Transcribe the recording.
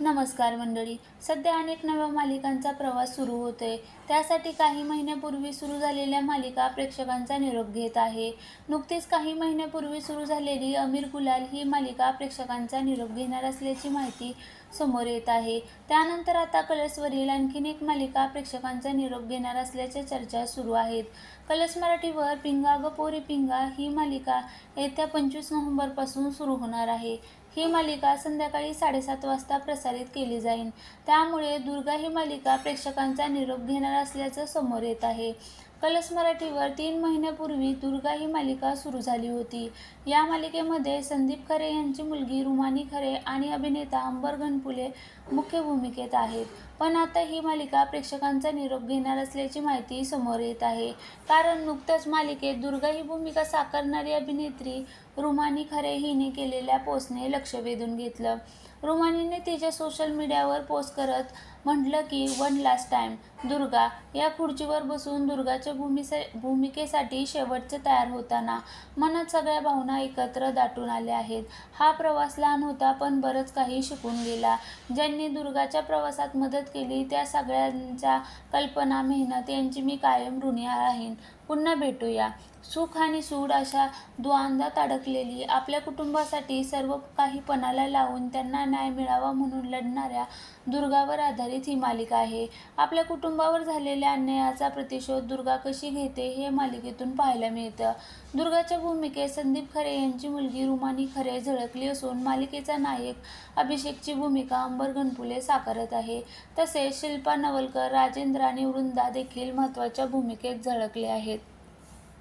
नमस्कार मंडळी सध्या अनेक नव्या मालिकांचा प्रवास सुरू होतोय. त्यासाठी काही महिन्यापूर्वी सुरू झालेल्या मालिका प्रेक्षकांचा निरोप घेत आहे. नुकतीच काही महिन्यापूर्वी सुरू झालेली अमीर गुलाल ही मालिका प्रेक्षकांचा निरोप घेणार असल्याची माहिती समोर येत आहे. त्यानंतर आता कलर्सवरील आणखीन एक मालिका प्रेक्षकांचा निरोप घेणार असल्याच्या चर्चा सुरू आहेत. कलर्स मराठीवर पिंगा ग पोरी पिंगा ही मालिका येत्या पंचवीस नोव्हेंबरपासून सुरू होणार आहे. ही मालिका संध्याकाळी साडेसात वाजता प्रसारित केली जाईल. त्यामुळे दुर्गा ही मालिका प्रेक्षकांचा निरोप घेणार असल्याचं समोर येत आहे. कलर्स मराठीवर तीन महिन्यापूर्वी दुर्गा ही मालिका सुरू झाली होती. या मालिकेमध्ये संदीप खरे यांची मुलगी रुमानी खरे आणि अभिनेता अंबर घनपुले मुख्य भूमिकेत आहेत. पण आता ही मालिका प्रेक्षकांचा निरोप घेणार असल्याची माहिती समोर येत आहे. कारण नुकत्याच मालिकेत दुर्गा ही भूमिका साकारणारी अभिनेत्री रुमानी खरे हिने केलेल्या पोस्टने लक्ष वेधून घेतलं. रुमानीने तिच्या सोशल मीडियावर पोस्ट करत म्हटलं की वन लास्ट टाइम दुर्गा या खुर्चीवर बसून दुर्गाच्या भूमिसे भूमिकेसाठी शेवटचे तयार होताना मनात सगळ्या भावना एकत्र दाटून आल्या आहेत. हा प्रवास लहान होता पण बरंच काही शिकून गेला. ज्यांनी दुर्गाच्या प्रवासात मदत केली त्या सगळ्यांच्या कल्पना मेहनत यांची मी कायम ऋणी राहीन पुन्हा भेटूया. सुख आणि सूड अशा द्वंद्वात अडकलेली आपल्या कुटुंबासाठी सर्व काही पणाला लावून त्यांना न्याय मिळावा म्हणून लढणाऱ्या दुर्गावर आधारित ही मालिका आहे. आपल्या कुटुंबावर झालेल्या अन्यायाचा प्रतिशोध दुर्गा कशी घेते हे मालिकेतून पाहायला मिळतं. दुर्गाच्या भूमिकेत संदीप खरे यांची मुलगी रुमानी खरे झळकली असून मालिकेचा नायक अभिषेकची भूमिका अंबर गणपुले साकारत आहे. तसेच शिल्पा नवलकर राजेंद्र आणि वृंदा देखील महत्त्वाच्या भूमिकेत झळकले आहेत.